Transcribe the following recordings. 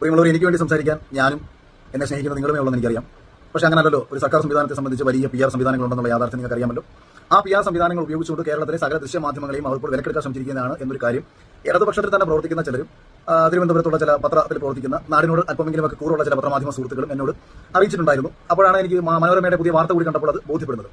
പ്രിയമുള്ളവർ എനിക്ക് വേണ്ടി സംസാരിക്കാൻ ഞാനും എന്നെ സ്നേഹിക്കുന്ന നിങ്ങളുമേ ഉള്ളതെന്ന് എനിക്കറിയാം. പക്ഷെ അങ്ങനല്ലല്ലോ ഒരു സർക്കാർ സംവിധാനത്തെ സംബന്ധിച്ച് വലിയ പി ആർ സംവിധാനങ്ങളുണ്ടെന്നുള്ള യാഥാർത്ഥ്യം നിങ്ങൾക്ക് അറിയാമല്ലോ ആ പി ആർ സംവിധാനങ്ങൾ ഉപയോഗിച്ചുകൊണ്ട് കേരളത്തിലെ സകല ദൃശ്യമാധ്യമങ്ങളെയും അവർ ഇപ്പോൾ വിലക്കെടുക്കാൻ ശ്രമിച്ചിരിക്കുന്നതാണ് എന്നൊരു കാര്യം ഇടതുപക്ഷത്തിൽ തന്നെ പ്രവർത്തിക്കുന്ന ചിലരും തിരുവനന്തപുരത്തുള്ള ചില പത്രത്തിൽ പ്രവർത്തിക്കുന്ന നാടിനോട് അല്പമെങ്കിലുമൊക്കെ കൂറുള്ള ചില പത്രമാധ്യമ സുഹൃത്തുക്കളും എന്നോട് അറിയിച്ചിട്ടുണ്ടായിരുന്നു. അപ്പോഴാണ് എനിക്ക് മനോരമയുടെ പുതിയ വാർത്ത കൂടി കണ്ടപ്പോൾ അത് ബോധ്യപ്പെടുന്നത്.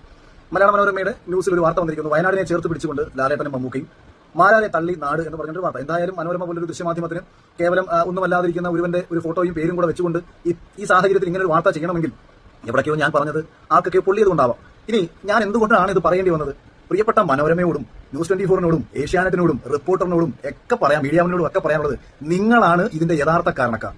മലയാള മനോരമയുടെ ന്യൂസിൽ ഒരു വാർത്ത വന്നിരിക്കുന്നു. വയനാടിനെ ചേർത്ത് പിടിച്ചുകൊണ്ട് ലാലേട്ടനും മമ്മൂക്കയും മാരാരെ തള്ളി നാട് എന്ന് പറഞ്ഞൊരു വാർത്ത എന്തായാലും മനോരമ പോലൊരു ദൃശ്യമാധ്യമത്തിന് കേവലം ഒന്നുമല്ലാതിരിക്കുന്ന ഒരുവന്റെ ഒരു ഫോട്ടോയും പേരും കൂടെ വെച്ചുകൊണ്ട് ഈ- ഈ സാഹചര്യത്തിൽ ഇങ്ങനെ ഒരു വാർത്ത ചെയ്യണമെങ്കിൽ എവിടേക്കോ ഞാൻ പറഞ്ഞത് ആർക്കൊക്കെ പൊള്ളിയതുകൊണ്ടാവാം ഇനി ഞാൻ എന്തുകൊണ്ടാണ് ഇത് പറയേണ്ടി വന്നത്? പ്രിയപ്പെട്ട മനോരമയോടും ന്യൂസ് ട്വന്റി ഫോറിനോടും ഏഷ്യാനെറ്റിനോടും റിപ്പോർട്ടറിനോടും ഒക്കെ പറയാം മീഡിയാവിനോടും ഒക്കെ പറയാനുള്ളത് നിങ്ങളാണ് ഇതിന്റെ യഥാർത്ഥ കാരണക്കാർ.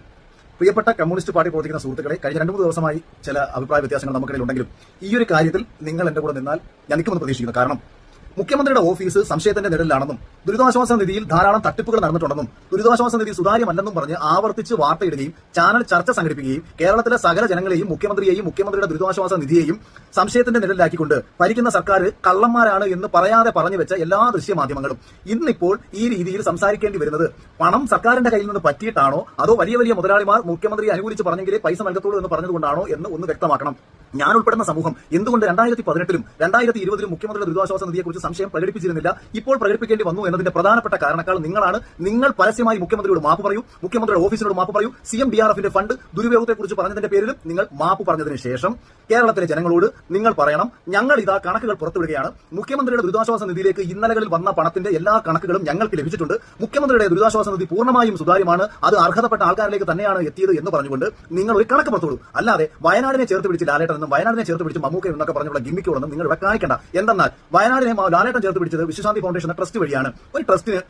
പ്രിയപ്പെട്ട കമ്മ്യൂണിസ്റ്റ് പാർട്ടി പ്രവർത്തിക്കുന്ന സുഹൃത്തുക്കളെ കഴിഞ്ഞ രണ്ട് മൂന്ന് ദിവസമായി ചില അഭിപ്രായ വ്യത്യാസങ്ങൾ നമുക്കിടയിൽ ഉണ്ടെങ്കിലും ഈ ഒരു കാര്യത്തിൽ നിങ്ങൾ എന്റെ കൂടെ നിന്നാൽ ഞാൻ നിൽക്കുമെന്ന് പ്രതീക്ഷിക്കുന്നു. കാരണം മുഖ്യമന്ത്രിയുടെ ഓഫീസ് സംശയത്തിന്റെ നിഴലിലാണെന്നും ദുരിതാശ്വാസ നിധിയിൽ ധാരാളം തട്ടിപ്പുകൾ നടന്നിട്ടുണ്ടെന്നും ദുരിതാശ്വാസ നിധി സുതാര്യമല്ലെന്നും പറഞ്ഞ് ആവർത്തിച്ച് വാർത്തയിടുകയും ചാനൽ ചർച്ച സംഘടിപ്പിക്കുകയും കേരളത്തിലെ സകല ജനങ്ങളെയും മുഖ്യമന്ത്രിയെയും മുഖ്യമന്ത്രിയുടെ ദുരിതാശ്വാസ നിധിയെയും സംശയത്തിന്റെ നിഴലിലാക്കിക്കൊണ്ട് ഭരിക്കുന്ന സർക്കാർ കള്ളന്മാരാണ് എന്ന് പറയാതെ പറഞ്ഞു വെച്ച എല്ലാ ദൃശ്യമാധ്യമങ്ങളും. ഇന്നിപ്പോൾ ഈ രീതിയിൽ സംസാരിക്കേണ്ടി വരുന്നത് പണം സർക്കാരിന്റെ കയ്യിൽ നിന്ന് പറ്റിയിട്ടാണോ അതോ വലിയ വലിയ മുതലാളിമാർ മുഖ്യമന്ത്രിയെ അനുകൂലിച്ച് പറഞ്ഞെങ്കിലേ പൈസ നൽകത്തുള്ളൂ എന്ന് പറഞ്ഞതുകൊണ്ടാണോ എന്ന് ഒന്ന് വ്യക്തമാക്കണം. ഞാൻ ഉൾപ്പെടുന്ന സമൂഹം എന്തുകൊണ്ട് രണ്ടായിരത്തി പതിനെട്ടിലും രണ്ടായിരത്തി ഇരുപതിലും മുഖ്യമന്ത്രിയുടെ ദുരിതാശ്വാസ നിധിയെക്കുറിച്ച് സംശയം പ്രകടിപ്പിച്ചിരുന്നില്ല. ഇപ്പോൾ പ്രകടിപ്പിക്കേണ്ടി വന്നു എന്നതിന്റെ പ്രധാനപ്പെട്ട കാരണക്കാൾ നിങ്ങളാണ്. നിങ്ങൾ പരസ്യമായി മുഖ്യമന്ത്രിയോട് മാപ്പ് പറയൂ. മുഖ്യമന്ത്രിയുടെ ഓഫീസിനോട് മാപ്പ് പറയൂ. സി എം ഡി ആർ എഫിന്റെ ഫണ്ട് ദുരുപയോഗത്തെക്കുറിച്ച് പറഞ്ഞതിന്റെ പേരിലും നിങ്ങൾ മാപ്പ് പറഞ്ഞതിന് ശേഷം കേരളത്തിലെ ജനങ്ങളോട് നിങ്ങൾ പറയണം. ഞങ്ങൾ ഇതാ കണക്കുകൾ പുറത്തുവിടുകയാണ്. മുഖ്യമന്ത്രിയുടെ ദുരിതാശ്വാസ നിധിയിലേക്ക് ഇന്നലകളിൽ വന്ന പണത്തിന്റെ എല്ലാ കണക്കുകളും ഞങ്ങൾക്ക് ലഭിച്ചിട്ടുണ്ട്. മുഖ്യമന്ത്രിയുടെ ദുരിതാശ്വാസ നിധി പൂർണമായും സുതാര്യമാണ്. അത് അർഹതപ്പെട്ട ആൾക്കാരിലേക്ക് തന്നെയാണ് എത്തിയത് എന്ന് പറഞ്ഞുകൊണ്ട് നിങ്ങൾ ഒരു കണക്ക് പുറത്തുവിടും. അല്ലാതെ വയനാടിനെ ചേർത്ത് പിടിച്ച് ലാലേട്ടൻ എന്നും വയനാടിനെ ചേർത്ത് പിടിച്ച് മമ്മൂക്ക എന്നൊക്കെ പറഞ്ഞുള്ള ഗിമ്മിക്കുകളൊന്നും നിങ്ങൾ ഇവിടെ കാണിക്കണ്ട. എന്തെന്നാൽ വയനാടിനെ ലാലേട്ടൻ ചേർത്ത് പിടിച്ചത് വിശ്വശാന്തി ഫൗണ്ടേഷൻ ട്രസ്റ്റ് വഴിയാണ്. ഒരു ട്രസ്റ്റിന്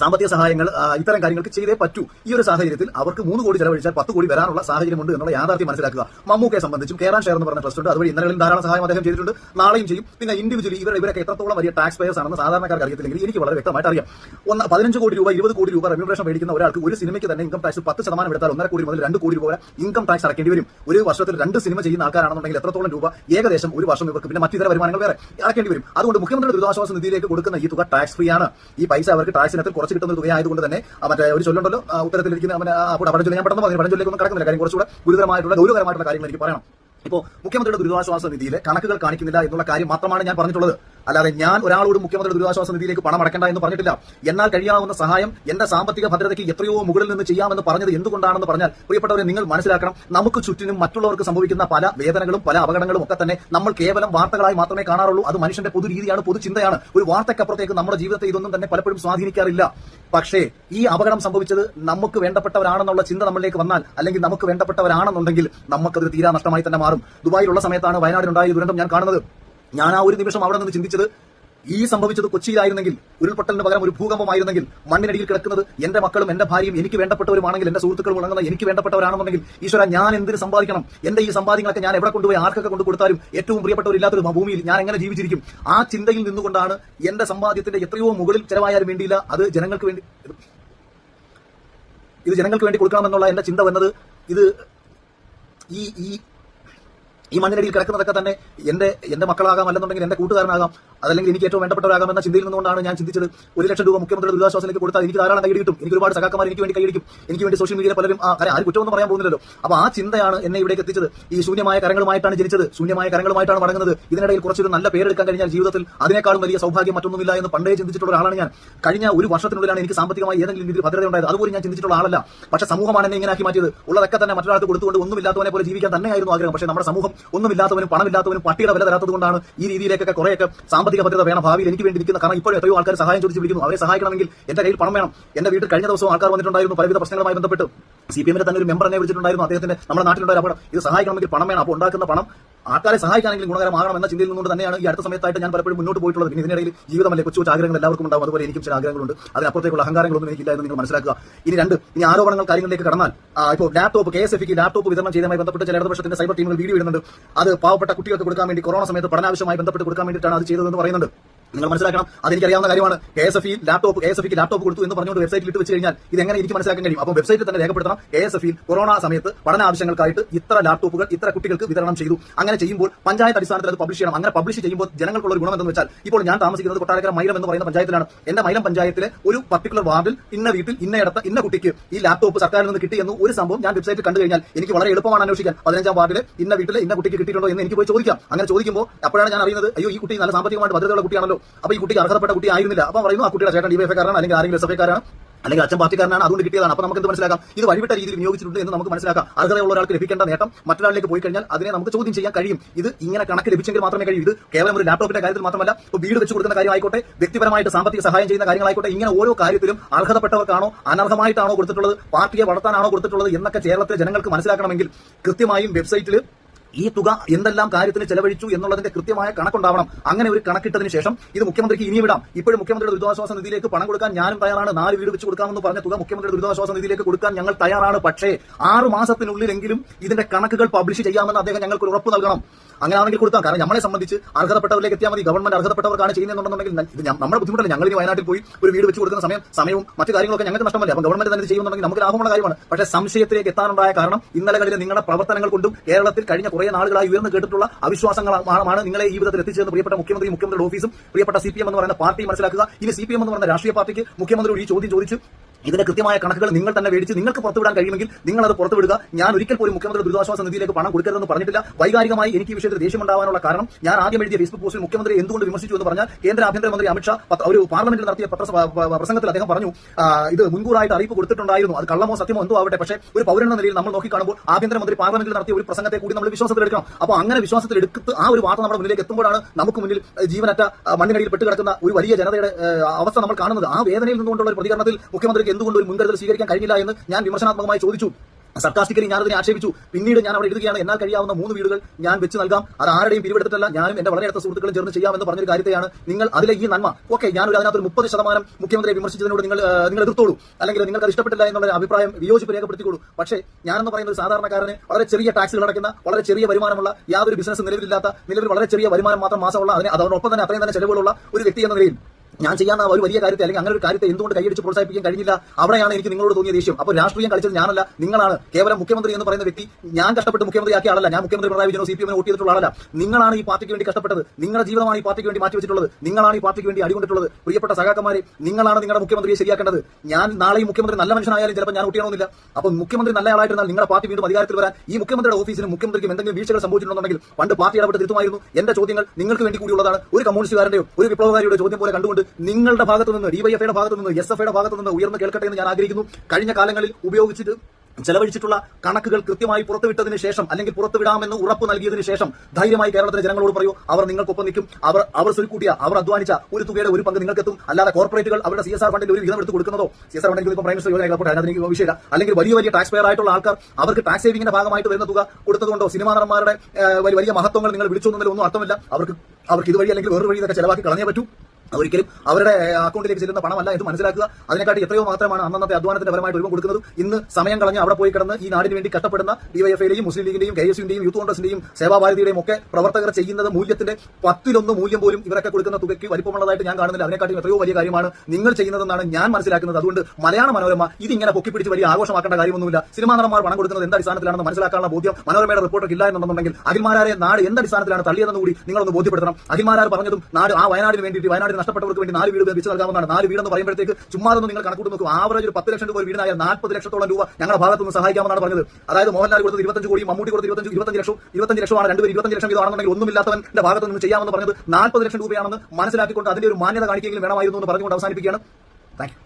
സാമ്പത്തിക സഹായങ്ങൾ ഇത്തരം കാര്യങ്ങൾക്ക് ചെയ്തേ പറ്റൂ. ഈ ഒരു സാഹചര്യത്തിൽ അവർക്ക് മൂന്ന് കോടി ചെലവഴിച്ചാൽ പത്ത് കോടി വരാനുള്ള സാഹചര്യമുണ്ട് എന്നുള്ള യാഥാർത്ഥ്യം മനസ്സിലാക്കുക. മമ്മൂക്കയെ സംബന്ധിച്ചും കേരള ഷെയർ എന്ന് പറഞ്ഞ ട്രസ്റ്റ് അതുവഴി ഇന്നലെയും ധാരാളം സഹായം അദ്ദേഹം ചെയ്തിട്ടുണ്ട്. നാളെയും ചെയ്യും. പിന്നെ ഇൻഡിവിജ്വലി ഇവർ ഇവരൊക്കെ എത്രത്തോളം വലിയ ടാക്സ് പേയേഴ്സ് ആണെന്ന് സാധാരണക്കാർക്ക് അറിയത്തില്ലെങ്കിൽ എനിക്ക് വളരെ വ്യക്തമായിട്ട് അറിയാം. ഒന്ന് പതിനഞ്ച് കോടി രൂപ ഇരുപത് കോടി രൂപ റെമ്യൂണറേഷൻ മേടിക്കുന്ന ഒരാൾക്ക് ഒരു സിനിമയ്ക്ക് തന്നെ ഇൻകം ടാക്സ് പത്ത് ശതമാനം എടുത്താൽ ഒന്നര കോടി മുതൽ രണ്ട് കോടി രൂപ വരെ ഇൻകം ടാക്സ് അടക്കേണ്ടി വരും. ഒരു വർഷത്തിൽ രണ്ട് സിനിമ ചെയ്യുന്ന ആൾക്കാരാണെന്നുണ്ടെങ്കിൽ എത്രത്തോളം രൂപ? ഏകദേശം ഒരു വർഷം ഇവർക്ക് പിന്നെ മറ്റിതര വരുമാനങ്ങൾ വേറെ അടക്കേണ്ടി വരും. അതുകൊണ്ട് മുഖ്യമന്ത്രിയുടെ ദുരിതാശ്വാസ നിധിയിലേക്ക് കൊടുക്കുന്ന ഈ തുക ടാക്സ് ഫ്രീ ആണ്. ഈ പൈസ അവർക്ക് ടാക്സിനത്തിൽ കുറച്ച് കിട്ടുന്ന തുകയായതുകൊണ്ട് തന്നെ മറ്റേ ഒരു ചൊല്ലുണ്ടല്ലോ ഉത്തരത്തിലിരിക്കുന്ന അവനെ അവിടെ പടഞ്ചൊല്ലി ഞാൻ പെട്ടെന്ന് പറഞ്ഞു പടഞ്ചൊല്ലിലേക്കൊന്നും കിടക്കുന്നില്ല കാര്യം കുറച്ചുകൂടെ ഗുരുതരമായിട്ടുള്ള ഗൗരവകരമായിട്ടുള്ള കാര്യങ്ങൾ എനിക്ക് പറയണം. ഇപ്പോൾ മുഖ്യമന്ത്രിയുടെ ദുരിതാശ്വാസ നിധിയിലെ കണക്കുകൾ കാണിക്കുന്നില്ല എന്നുള്ള കാര്യം മാത്രമാണ് ഞാൻ പറഞ്ഞിട്ടുള്ളത്. അല്ലാതെ ഞാൻ ഒരാളോട് മുഖ്യമന്ത്രി ദുരിതാശ്വാസ നിധിയിലേക്ക് പണം അടക്കേണ്ട എന്ന് പറഞ്ഞിട്ടില്ല. എന്നാൽ കഴിയാവുന്ന സഹായം എന്റെ സാമ്പത്തിക ഭദ്രതയ്ക്ക് എത്രയോ മുകളിൽ നിന്ന് ചെയ്യാമെന്ന് പറഞ്ഞത് എന്തുകൊണ്ടാണെന്ന് പറഞ്ഞാൽ പ്രിയപ്പെട്ടവരെ നിങ്ങൾ മനസ്സിലാക്കണം നമുക്ക് ചുറ്റിനും മറ്റുള്ളവർക്ക് സംഭവിക്കുന്ന പല വേദനകളും പല അപകടങ്ങളും ഒക്കെ തന്നെ നമ്മൾ കേവലം വാർത്തകളായി മാത്രമേ കാണാറുള്ളൂ. അത് മനുഷ്യന്റെ പൊതു രീതിയാണ് പൊതു ചിന്തയാണ്. ഒരു വാർത്തക്കപ്പുറത്തേക്ക് നമ്മുടെ ജീവിതത്തെ ഇതൊന്നും തന്നെ പലപ്പോഴും സ്വാധീനിക്കാറില്ല. പക്ഷേ ഈ അപകടം സംഭവിച്ചത് നമുക്ക് വേണ്ടപ്പെട്ടവരാണെന്നുള്ള ചിന്ത നമ്മളിലേക്ക് വന്നാൽ അല്ലെങ്കിൽ നമുക്ക് വേണ്ടപ്പെട്ടവരാണെന്നുണ്ടെങ്കിൽ നമുക്കത് തീരാ നഷ്ടമായി തന്നെ മാറും. ദുബായിലുള്ള സമയത്താണ് വയനാടിനുണ്ടായ ദുരന്തം ഞാൻ കാണുന്നത്. ഞാൻ ആ ഒരു നിമിഷം അവിടെ നിന്ന് ചിന്തിച്ചത് ഈ സംഭവിച്ചത് കൊച്ചിയിലായിരുന്നെങ്കിൽ ഉരുൾപൊട്ടലിന് പകരം ഒരു ഭൂകമ്പമായിരുന്നെങ്കിൽ മണ്ണിനടിയിൽ കിടക്കുന്നത് എന്റെ മക്കളും എന്റെ ഭാര്യയും എനിക്ക് വേണ്ടപ്പെട്ടവരുമാണെങ്കിൽ എന്റെ സുഹൃത്തുക്കളും ഉണങ്ങുന്ന എനിക്ക് വേണ്ടപ്പെട്ടവരാണെന്നുണ്ടെങ്കിൽ ഈശ്വര ഞാൻ എന്തിന് സമ്പാദിക്കണം? എന്റെ ഈ സമ്പാദ്യങ്ങളൊക്കെ ഞാൻ എവിടെ കൊണ്ടുപോയി ആർക്കൊക്കെ കൊണ്ട് കൊടുത്താലും ഏറ്റവും പ്രിയപ്പെട്ടവരില്ലാത്തൊരു ഭൂമിയിൽ ഞാൻ എങ്ങനെ ജീവിച്ചിരിക്കും? ആ ചിന്തയിൽ നിന്നുകൊണ്ടാണ് എന്റെ സമ്പാദ്യത്തിന്റെ എത്രയോ മുകളിൽ ചെലവായാലും വേണ്ടിയില്ല. അത് ജനങ്ങൾക്ക് വേണ്ടി ഇത് ജനങ്ങൾക്ക് വേണ്ടി കൊടുക്കണമെന്നുള്ള എന്റെ ചിന്ത വന്നത് ഇത് ഈ ഈ ഈ മണ്ണിനടിയിൽ കിടക്കുന്നതൊക്കെ തന്നെ എന്റെ എന്റെ മക്കളാകാം അല്ലെന്നുണ്ടെങ്കിൽ എന്റെ കൂട്ടുകാരനാകാം. അതല്ലെങ്കിൽ എനിക്ക് ഏറ്റവും വേണ്ടപ്പെട്ടവരാകാം എന്ന ചിന്തയിൽ നിന്നുകൊണ്ടാണ് ഞാൻ ചിന്തിച്ചത്. ഒരു ലക്ഷം രൂപ മുഖ്യമന്ത്രിയുടെ ദുരിതാശ്വാസത്തിലേക്ക് കൊടുത്താൽ എനിക്ക് ധാരാളം കൈ കിട്ടും എനിക്ക് ഒരുപാട് സഖാക്കന്മാർ എനിക്ക് വേണ്ടി കൈയടിക്കും. എനിക്ക് വേണ്ടി സോഷ്യൽ മീഡിയയിൽ പലരും കാര്യം ആരും കുറ്റമൊന്നും പറയാൻ പോകുന്നില്ലല്ലോ. അപ്പൊ ആ ചിന്തയാണ് എന്നെ ഇവിടേക്ക് എത്തിച്ചത്. ഈ ശൂന്യമായ കരങ്ങളുമായിട്ടാണ് ജനിച്ചത്. ശൂന്യമായ കരങ്ങളുമായിട്ടാണ് മടങ്ങുന്നത്. ഇതിനിടയിൽ കുറച്ചൊരു നല്ല പേരെടുക്കാൻ കഴിഞ്ഞാൽ ജീവിതത്തിൽ അതിനേക്കാളും വലിയ സൗഭാഗ്യം മറ്റൊന്നുമില്ല എന്ന് പണ്ടേ ചിന്തിച്ചിട്ടുള്ള ഒരാളാണ് ഞാൻ. കഴിഞ്ഞ ഒരു വർഷത്തിനുള്ളിലാണ് എനിക്ക് സാമ്പത്തികമായി ഏതെങ്കിലും രീതിയിൽ ഭദ്രത ഉണ്ടായത്. അതുപോലും ഞാൻ ചിന്തിച്ചിട്ടുള്ള ആളല്ല. പക്ഷേ സമൂഹമാണ് എന്നെ ഇങ്ങനെ ആക്കി മാറ്റിയത്. ഉള്ളതൊക്കെ തന്നെ മറ്റൊരാൾക്ക് കൊടുത്തുകൊണ്ട് ഒന്നുമില്ലാത്തവനെ പോലെ ജീവിക്കാൻ തന്നെയായിരുന്നു ആഗ്രഹം. പക്ഷേ നമ്മുടെ സമൂഹം ഒന്നുമില്ലാത്തവനും പണമില്ലാത്തവനും പട്ടിയുടെ വില തരാത്തത് കൊണ്ടാണ് ഈ രീതിയിലേക്കൊക്കെ കുറേയൊക്കെ സാമ്പത്തിക ഭദ്രത വേണം. ഭാവിയിൽ എനിക്ക് വേണ്ടി നിൽക്കുന്ന കാരണം ഇപ്പോഴും എത്രയോ ആൾക്കാർ സഹായം ചോദിച്ച് വിളിക്കുന്നു. അവരെ സഹായിക്കണമെങ്കിൽ എന്റെ കയ്യിൽ പണം വേണം. എന്റെ വീട്ടിൽ കഴിഞ്ഞ ദിവസം ആൾക്കാർ വന്നിട്ടുണ്ടായിരുന്നു. പലവിധ പ്രശ്നങ്ങളുമായി ബന്ധപ്പെട്ട് സി പി എമ്മിന്റെ തന്നെ ഒരു മെമ്പർ എന്നെ വിളിച്ചിട്ടുണ്ടായിരുന്നു. അദ്ദേഹത്തിന്റെ നമ്മുടെ നാട്ടിലുണ്ടായ അപകടം. ഇത് സഹായിക്കണമെങ്കിൽ പണം വേണം. അപ്പോൾ ഉണ്ടാക്കുന്ന പണം ആൾക്കാരെ സഹായിക്കാനെങ്കിലും ഗുണകരമാകണം എന്ന ചിന്തയിൽ നിന്നുകൊണ്ട് തന്നെയാണ് ഈ അടുത്ത സമയത്തായിട്ട് ഞാൻ പലപ്പോഴും മുന്നോട്ട് പോയിട്ടുള്ളത്. പിന്നെ ഇതിനിടയിൽ ജീവിതമല്ലേ? കൊച്ചു കൊച്ചു ആഗ്രഹങ്ങൾ എല്ലാവർക്കും ഉണ്ടാവും. അതുപോലെ എനിക്കും ചില ആഗ്രഹങ്ങളുണ്ട്. അതിനപ്പുറത്തേക്കുള്ള അഹങ്കാരങ്ങളൊന്നും എനിക്കില്ല എന്ന് നിങ്ങൾ മനസ്സിലാക്കുക. ഇനി രണ്ട് ഇനി ആരോപണങ്ങൾ കാര്യങ്ങളിലേക്ക് കടന്നാൽ ഇപ്പോൾ laptop K S F laptop വിതരണം ചെയ്തതുമായി ബന്ധപ്പെട്ട് ചില ഇടതുപക്ഷത്തിന്റെ സൈബർ ടീമുകൾ വീഡിയോ ഇടുന്നുണ്ട്. അത് പാവപ്പെട്ട കുട്ടികൾക്ക് കൊടുക്കാൻ വേണ്ടി കൊറോണ സമയത്ത് പഠനാവശ്യമായി ബന്ധപ്പെട്ട് കൊടുക്കാൻ വേണ്ടിയിട്ടാണ് അത് ചെയ്തതെന്ന് പറയുന്നുണ്ട്. നിങ്ങൾ മനസ്സിലാക്കണം. അതെനിക്കറിയാവുന്ന കാര്യമാണ്. K S F laptop K S F laptop കൊടുത്തു എന്ന് പറഞ്ഞുകൊണ്ട് വെബ്സൈറ്റിൽ ഇട്ട് വെച്ച് കഴിഞ്ഞാൽ ഇത് എങ്ങനെ എനിക്ക് മനസ്സിലാക്കാൻ കഴിയും? അപ്പോൾ വെബ്സൈറ്റിൽ തന്നെ രേഖപ്പെടുത്തണം. കെ എസ് എഫ് കൊറോണ സമയത്ത് പഠന ആവശ്യങ്ങൾക്കായിട്ട് ഇത്ര ലാപ്ടോപ്പുകൾ ഇത്ര കുട്ടികൾക്ക് വിതരണം ചെയ്തു. അങ്ങനെ ചെയ്യുമ്പോൾ പഞ്ചായത്ത് അടിസ്ഥാനത്തിൽ അത് പബ്ലിഷ് ചെയ്യണം. അങ്ങനെ പബ്ലിഷ് ചെയ്യുമ്പോൾ ജനങ്ങൾക്കുള്ള ഒരു ഗുണം എന്ന് വെച്ചാൽ ഇപ്പോൾ ഞാൻ താമസിക്കുന്നത് കൊട്ടാരക്കര മൈലം എന്ന് പറയുന്ന പഞ്ചായത്തിലാണ്. എന്റെ മൈലം പഞ്ചായത്തിലെ ഒരു പർട്ടിക്കുലർ വാർഡിൽ ഇന്ന വീട്ടിൽ ഇന്ന ഇടത്ത് ഇന്ന കുട്ടിക്ക് ഈ ലാപ്ടോപ്പ് സർക്കാരിൽ നിന്ന് കിട്ടി എന്ന് ഒരു സംഭവം ഞാൻ വെബ്സൈറ്റിൽ കണ്ടു കഴിഞ്ഞാൽ എനിക്ക് വളരെ എളുപ്പമാണ് അന്വേഷിക്കാൻ. പതിനഞ്ചാം വാർഡിൽ ഇന്ന വീട്ടിൽ ഇന്ന കുട്ടിക്ക് കിട്ടിയിട്ടുണ്ടോ എന്ന് എനിക്ക് പോയി ചോദിക്കാം. അങ്ങനെ ചോദിക്കുമ്പോൾ അപ്പോഴാണ് ഞാൻ അറിയുന്നത് അയ്യോ ഈ കുട്ടി നല്ല സാമ്പത്തികമായിട്ട് ഭദ്രതയുള്ള കുട്ടിയാണല്ലോ. അപ്പൊ ഈ കുട്ടിക്ക് അർഹതപ്പെട്ട കുട്ടി ആയിരുന്നില്ല. അപ്പൊ പറയുന്നു ആ കുട്ടിയുടെ ചേട്ടൻ ഡിവൈഫക്കാരാണ് അല്ലെങ്കിൽ ആരെങ്കിലും എസ് എഫ് അല്ലെങ്കിൽ അച്ഛൻ പാർട്ടിക്കാരനാണ് അതുകൊണ്ട് കിട്ടിയതാണ്. അപ്പൊ നമുക്ക് എന്ത് മനസ്സിലാക്കാം? ഇത് വഴിവിട്ട രീതിയിൽ വിനിയോഗിച്ചിട്ടുണ്ട് എന്ന് നമുക്ക് മനസ്സിലാക്കാം. അർഹതയുള്ള ഒരാൾക്ക് ലഭിക്കേണ്ട നേട്ടം മറ്റൊരാളിലേക്ക് പോയി കഴിഞ്ഞാൽ അതിനെ നമുക്ക് ചോദ്യം ചെയ്യാൻ കഴിയും. ഇത് ഇങ്ങനെ കണക്ക് ലഭിച്ചെങ്കിൽ മാത്രമേ കഴിയൂ. ഇത് കേവലം ഒരു ലാപ്ടോപ്പിന്റെ കാര്യത്തിൽ മാത്രമല്ല ഇപ്പോൾ വീട് വെച്ച് കൊടുക്കുന്ന കാര്യമായിക്കോട്ടെ വ്യക്തിപരമായിട്ട് സാമ്പത്തിക സഹായം ചെയ്യുന്ന കാര്യങ്ങളായിക്കോട്ടെ ഇങ്ങനെ ഓരോ കാര്യത്തിലും അർഹതപ്പെട്ടവർക്കാണോ അനർഹമായിട്ടാണോ കൊടുത്തിട്ടുള്ളത് പാർട്ടിയെ വളർത്താനാണോ കൊടുത്തിട്ടുള്ളത് എന്നൊക്കെ കേരളത്തിലെ ജനങ്ങൾക്ക് മനസ്സിലാക്കണമെങ്കിൽ കൃത്യമായും വെബ്സൈറ്റിൽ ഈ തുക എന്തെല്ലാം കാര്യത്തിന് ചെലവഴിച്ചു എന്നുള്ളതിന്റെ കൃത്യമായ കണക്കുണ്ടാവണം. അങ്ങനെ ഒരു കണക്കിട്ടതിന് ശേഷം ഇത് മുഖ്യമന്ത്രിക്ക് ഇനി വിടാം ഇപ്പോഴും മുഖ്യമന്ത്രിയുടെ ദുരിതാശ്വാസ നിധിയിലേക്ക് പണം കൊടുക്കാൻ ഞാനും തയ്യാറാണ്. നാല് വീട് വെച്ച് കൊടുക്കാമെന്ന് പറഞ്ഞ തുക മുഖ്യമന്ത്രിയുടെ ദുരിതാശ്വാസ നിധിയിലേക്ക് കൊടുക്കാൻ ഞങ്ങൾ തയ്യാറാണ്. പക്ഷേ ആറ് മാസത്തിനുള്ളിലെങ്കിലും ഇതിന്റെ കണക്കുകൾ പബ്ലിഷ് ചെയ്യാമെന്ന് അദ്ദേഹം ഞങ്ങൾക്ക് ഉറപ്പ് നൽകണം. അങ്ങനെയാണെങ്കിൽ കൊടുക്കാം. കാരണം നമ്മളെ സംബന്ധിച്ച് അർഹതപ്പെട്ടവരിലേക്ക് എത്തിയാൽ മതി. ഗവൺമെന്റ് അർഹതപ്പെട്ടവർക്കാണ് ചെയ്യുന്നുണ്ടെന്നുണ്ടെങ്കിൽ ഇത് നമ്മുടെ ബുദ്ധിമുട്ടല്ല. ഞങ്ങൾ ഇനി വയനാട്ടിൽ പോയി ഒരു വീട് വെച്ച് കൊടുക്കുന്ന സമയം സമയവും മറ്റു കാര്യങ്ങളൊക്കെ ഞങ്ങൾക്ക് നഷ്ടമല്ല? അപ്പം ഗവൺമെന്റ് തന്നെ ചെയ്യുന്നുണ്ടെങ്കിൽ നമുക്ക് ലാഭമുള്ള കാര്യമാണ്. പക്ഷേ സംശയത്തിലേക്ക് എത്താനുണ്ടായ കാരണം ഇന്നലകളിലെ നിങ്ങളുടെ പ്രവർത്തനങ്ങൾ കൊണ്ടും കേരളത്തിൽ കഴിഞ്ഞ കുറേ നാളുകളായി ഉയർന്നു കേട്ടിട്ടുള്ള അവിശ്വാസങ്ങളാണ് നിങ്ങളെ ഈ വിധത്തിൽ എത്തിച്ചേർന്ന് പ്രിയപ്പെട്ട മുഖ്യമന്ത്രി മുഖ്യമന്ത്രിയുടെ ഓഫീസും പ്രിയപ്പെട്ട സി എന്ന് പറയുന്ന പാർട്ടി മനസ്സിലാക്കുക. ഇനി സി എന്ന് പറയുന്ന രാഷ്ട്രീയ പാർട്ടിക്ക് മുഖ്യമന്ത്രിയോട് ഈ ചോദ്യം ചോദിച്ചു. ഇതിന്റെ കൃത്യമായ കണക്കുകൾ നിങ്ങൾ തന്നെ മേടിച്ച് നിങ്ങൾക്ക് പുറത്തുവിടാൻ കഴിയുമെങ്കിൽ നിങ്ങൾ അത് പുറത്തുവിടുക. ഞാൻ ഒരിക്കൽ പോലും മുഖ്യമന്ത്രി ദുരിതാശ്വാസ നിധിയിലേക്ക് പണം കൊടുക്കരുതെന്ന് പറഞ്ഞിട്ടില്ല. വൈകാരികമായി എനിക്ക് ഈ വിഷയത്തിൽ ദേഷ്യമുണ്ടാവാനുള്ള കാരണം ഞാൻ ആദ്യം എഴുതിയ ഫേസ്ബുക്ക് പോസ്റ്റിൽ മുഖ്യമന്ത്രി എന്തുകൊണ്ട് വിമർശിച്ചു എന്ന് പറഞ്ഞാൽ കേന്ദ്ര ആഭ്യന്തരമന്ത്രി അമിത്ഷാ ഒരു പാർലമെന്റിൽ നടത്തിയ പ്രസംഗത്തിൽ അദ്ദേഹം പറഞ്ഞു ഇത് മുൻകൂറായിട്ട് അറിയിപ്പ് കൊടുത്തിട്ടുണ്ടായിരുന്നു. അത് കള്ളമോ സത്യമോ എന്തോ ആവട്ടെ. പക്ഷേ ഒരു പൗരനെന്ന നിലയിൽ നമ്മൾ നോക്കി കാണുമ്പോൾ ആഭ്യന്തരമന്ത്രി പാർലമെന്റിൽ നടത്തിയ ഒരു പ്രസംഗത്തെ കൂടി നമ്മൾ വിശ്വാസത്തിൽ എടുക്കണം. അപ്പോൾ അങ്ങനെ വിശ്വാസത്തിൽ എടുത്ത് ആ ഒരു വാർത്ത നമ്മുടെ മുന്നിലേക്ക് എത്തുമ്പോഴാണ് നമുക്ക് മുന്നിൽ ജീവനറ്റ മണ്ണിനടിയിൽ പെട്ടുകിടക്കുന്ന ഒരു വലിയ ജനതയുടെ അവസ്ഥ നമ്മൾ കാണുന്നത്. ആ വേദനയിൽ നിന്നുകൊണ്ടുള്ള ഒരു പ്രതികരണത്തിൽ മുഖ്യമന്ത്രിക്ക് എന്തുകൊണ്ട് ഒരു മുൻകരുതൽ സ്വീകരിക്കാൻ കഴിഞ്ഞില്ല എന്ന് ഞാൻ വിമർശനാത്മകമായി ചോദിച്ചു. സർക്കാസ്റ്റിക്കലി ഞാനതിനെ ആക്ഷേപിച്ചു. പിന്നീട് ഞാൻ അവിടെ എഴുതുകയാണ് എന്നാൽ കഴിയാവുന്ന മൂന്ന് വീടുകൾ ഞാൻ വെച്ച് നൽകാം. അത് ആരുടെയും പിരിവെടുത്തിട്ടല്ല ഞാനും എന്റെ വളരെ അടുത്ത സുഹൃത്തുക്കളും ചേർന്ന് ചെയ്യാമെന്ന് പറഞ്ഞൊരു കാര്യത്തെയാണ് നിങ്ങൾ അതിലെ ഈ നന്മ. ഓക്കെ ഞാനൊരു അതിനകത്ത് ഒരു മുപ്പത് ശതമാനം മുഖ്യമന്ത്രിയെ വിമർശിച്ചതിനോട് നിങ്ങൾ നിങ്ങൾ എതിർത്തോളൂ. അല്ലെങ്കിൽ നിങ്ങൾക്ക് ഇഷ്ടപ്പെട്ടില്ല എന്നുള്ള അഭിപ്രായം വിയോജിപ്പ് രേഖപ്പെടുത്തിക്കോളൂ. പക്ഷേ ഞാനെന്ന് പറയുന്ന ഒരു സാധാരണക്കാരന് വളരെ ചെറിയ ടാക്സുകൾ അടയ്ക്കുന്ന വളരെ ചെറിയ വരുമാനമുള്ള യാതൊരു ബിസിനസ് നിലവിലില്ലാത്ത നിലവിൽ വളരെ ചെറിയ വരുമാനം മാത്രം മാസമുള്ള അതിന് അതോടൊപ്പം തന്നെ അത്രയും തന്നെ ചെലവുകളുള്ള ഒരു വ്യക്തി എന്ന നിലയിൽ ഞാൻ ചെയ്യാവുന്ന ഒരു വലിയ കാര്യത്തെ അല്ലെങ്കിൽ അങ്ങനെ ഒരു കാര്യത്തെ എന്തുകൊണ്ട് കൈയടിച്ച് പ്രോത്സാഹിപ്പിക്കാൻ കഴിഞ്ഞില്ല? അവിടെയാണ് എനിക്ക് നിങ്ങളോട് തോന്നിയ ദേഷ്യം. അപ്പോൾ രാഷ്ട്രീയം കളിച്ചത് ഞാനല്ല നിങ്ങളാണ്. കേവലം മുഖ്യമന്ത്രി എന്ന് പറയുന്ന വ്യക്തി ഞാൻ കഷ്ടപ്പെട്ട് മുഖ്യമന്ത്രിയാക്കിയ ആളല്ല. ഞാൻ മുഖ്യമന്ത്രി പിണറായി വിജയനോ സി പി എമ്മിനെ വോട്ട് ചെയ്തിട്ടുള്ള ആളല്ല. നിങ്ങളാണ് ഈ പാർട്ടിക്ക് വേണ്ടി കഷ്ടപ്പെട്ടത്. നിങ്ങളുടെ ജീവിതമാണ് ഈ പാർട്ടിക്ക് വേണ്ടി മാറ്റിവെച്ചിട്ടുള്ളത്. നിങ്ങളാണ് ഈ പാർട്ടിക്ക് വേണ്ടി അടികൊണ്ടിട്ടുള്ളത്. പ്രിയപ്പെട്ട സഹാക്കന്മാരെ നിങ്ങളാണ് നിങ്ങളുടെ മുഖ്യമന്ത്രിയെ ശരിയാക്കേണ്ടത്. ഞാൻ നാളെ ഈ മുഖ്യമന്ത്രി നല്ല മനുഷ്യനായാലും ചിലപ്പോൾ ഞാൻ വോട്ട് അപ്പോൾ മുഖ്യമന്ത്രി നല്ല ആളായിരുന്നാൽ നിങ്ങളുടെ പാർട്ടി വീണ്ടും അധികാരത്തിൽ വരാൻ ഈ മുഖ്യമന്ത്രിയുടെ ഓഫീസിനും മുഖ്യമന്ത്രിക്കും എന്തെങ്കിലും വീഴ്ചകൾ സംഭവിച്ചിട്ടുണ്ടെങ്കിൽ പണ്ട് പാർട്ടി ഇടപെട്ട് തിരുത്തുമായിരുന്നു. എന്റെ ചോദ്യങ്ങൾ നിങ്ങൾക്ക് വേണ്ടി കൂടിയുള്ളതാണ്. ഒരു കമ്മ്യൂണിസ്റ്റുകാരന്റെയോ ഒരു വിപ്ലവകാരിയുടെ ചോദ്യം പോലെ കണ്ടുകൊണ്ട് നിങ്ങളുടെ ഭാഗത്തു നിന്ന് ഡിവൈഎഫ്ഐയുടെ ഭാഗത്തു നിന്ന് എസ് എഫ് ഐയുടെ ഭാഗത്ത് നിന്ന് ഉയർന്നു കേൾക്കട്ടെ എന്ന് ഞാൻ ആഗ്രഹിക്കുന്നു. കഴിഞ്ഞ കാലങ്ങളിൽ ഉപയോഗിച്ചിട്ട് ചെലവഴിച്ചിട്ടുള്ള കണക്കുകൾ കൃത്യമായി പുറത്തുവിട്ടതിന് ശേഷം അല്ലെങ്കിൽ പുറത്തുവിടാമെന്ന് ഉറപ്പ് നൽകിയതിനു ശേഷം ധൈര്യമായി കേരളത്തിലെ ജനങ്ങളോട് പറയൂ അവർ നിങ്ങൾക്കൊപ്പം നിൽക്കും. അവർ അവർ സ്വരുക്കൂട്ടിയ അവർ അധ്വാനിച്ച ഒരു തുകയുടെ ഒരു പങ്ക് നിങ്ങൾക്കെത്തും. അല്ലാതെ കോർപ്പറേറ്റുകൾ അവരുടെ സി എസ് ആർ ഫണ്ടിൽ ഒരു വിധം എടുത്ത് കൊടുക്കുന്നതോ സി എസ് ആർ ഫണ്ടിൽ ഇപ്പോൾ പ്രൈം മിനിസ്റ്റർ യോജന അതിനകത്ത് എനിക്ക് വിഷയമില്ല. അല്ലെങ്കിൽ വലിയ വലിയ ടാക്സ് പെയർ ആയിട്ടുള്ള ആൾക്കാർ അവർക്ക് ടാക്സ് സേവിംഗിന്റെ ഭാഗമായിട്ട് വരുന്ന തുക കൊടുത്തതുകൊണ്ടോ സിനിമാ നടന്മാരുടെ വലിയ മഹത്വങ്ങൾ നിങ്ങൾ വിളിച്ചു ഒന്നും അർത്ഥമില്ല. അവർക്ക് അവർക്ക് ഇതുവഴി അല്ലെങ്കിൽ വേറൊരു വഴി ഇതൊക്കെ ചെലവാക്കി കളഞ്ഞേ പറ്റൂ. ഒരിക്കലും അവരുടെ അക്കൗണ്ടിലേക്ക് ചെല്ലുന്ന പണമല്ല എന്ന് മനസ്സിലാക്കുക. അതിനെക്കാട്ടി എത്രയോ മാത്രമാണ് അന്നത്തെ അധ്വാനത്തിന്റെ ഫലമായിട്ട് രൂപം കൊടുക്കുന്നത്. ഇന്ന് സമയം കളഞ്ഞ് അവിടെ പോയി കിടന്ന് ഈ നാടിന് വേണ്ടി കഷ്ടപ്പെടുന്ന ഡിവൈഎഫ്ഐയിലെയും മുസ്ലിം ലീഗിന്റെയും കെ എസ് യുടെയും യൂത്ത് കോൺഗ്രസിന്റെയും സേവാഭാരതിയുടെയും ഒക്കെ പ്രവർത്തകർ ചെയ്യുന്നത് മൂല്യത്തിന്റെ പത്തിലൊന്ന് മൂല്യം പോലും ഇവരൊക്കെ കൊടുക്കുന്ന തുകയ്ക്ക് വലിപ്പമുള്ളതായിട്ട് ഞാൻ കാണുന്നില്ല. അതിനെക്കാട്ടി എത്രയോ വലിയ കാര്യമാണ് നിങ്ങൾ ചെയ്യുന്നതെന്നാണ് ഞാൻ മനസ്സിലാക്കുന്നത്. അതുകൊണ്ട് മലയാള മനോരമ ഇതിങ്ങനെ പൊക്കിപ്പിടിച്ച് വലിയ ആഘോഷമാക്കേണ്ട കാര്യമൊന്നുമില്ല. സിനിമാ നടന്മാർ പണം കൊടുക്കുന്നത് എന്ത് അടിസ്ഥാനത്തിലാണെന്ന് മനസ്സിലാക്കാനുള്ള ബോധ്യം മനോരമയുടെ റിപ്പോർട്ടർ ഇല്ല എന്നുണ്ടെങ്കിൽ അഖിൽമാരാരെ നാട് എന്ത് അടിസ്ഥാനത്തിലാണ് തള്ളിയതെന്ന് കൂടി നിങ്ങളൊന്ന് ബോധ്യപ്പെടുത്തണം. അഖിൽമാരാർ പറഞ്ഞതും നാട് ആ വയനാടിന് വേണ്ടിയിട്ട് നഷ്ടപ്പെട്ടവർക്ക് വേണ്ടി നാല് വീട് വെച്ച് നൽകാവുന്നതാണ്. നാല് വീടെന്ന് പറയുമ്പോഴത്തേക്ക് ചുമ്മാതൊന്നും നിങ്ങൾ കണക്കൂട്ട് നോക്കും ആവറേജ് ഒരു പത്ത് ലക്ഷം രൂപ ഒരു വീടിനായാൽ നാൽപ്പത് ലക്ഷത്തോളം രൂപ ഞങ്ങളുടെ ഭാഗത്ത് നിന്ന് സഹായിക്കാമെന്നാണ് പറഞ്ഞത്. അതായത് മോഹൻലാൽ കൊടുത്തത് ഇരുപത്തഞ്ച് കോടി മമ്മൂട്ടി കൊടുത്ത് ഇരുപത്തഞ്ച് ഇരുപത്തഞ്ച് ലക്ഷം ഇരുപത്തഞ്ച് ലക്ഷമാണ് രണ്ടുപേർ ഇരുപത്തഞ്ച് ലക്ഷം ഇതാണെന്നുണ്ടെങ്കിൽ ഒന്നുമില്ലാത്തവന്റെ ഭാഗത്ത് നിന്ന് ചെയ്യാമെന്ന് പറഞ്ഞത് നാൽപ്പത് ലക്ഷം രൂപയാണെന്ന് മനസ്സിലാക്കിക്കൊണ്ട് അതിന്റെ ഒരു മാന്യത കാണിക്കെങ്കിലും വേണമായിരുന്നു എന്ന് പറഞ്ഞുകൊണ്ട് അവസാനിപ്പിക്കുകയാണ്. താങ്ക്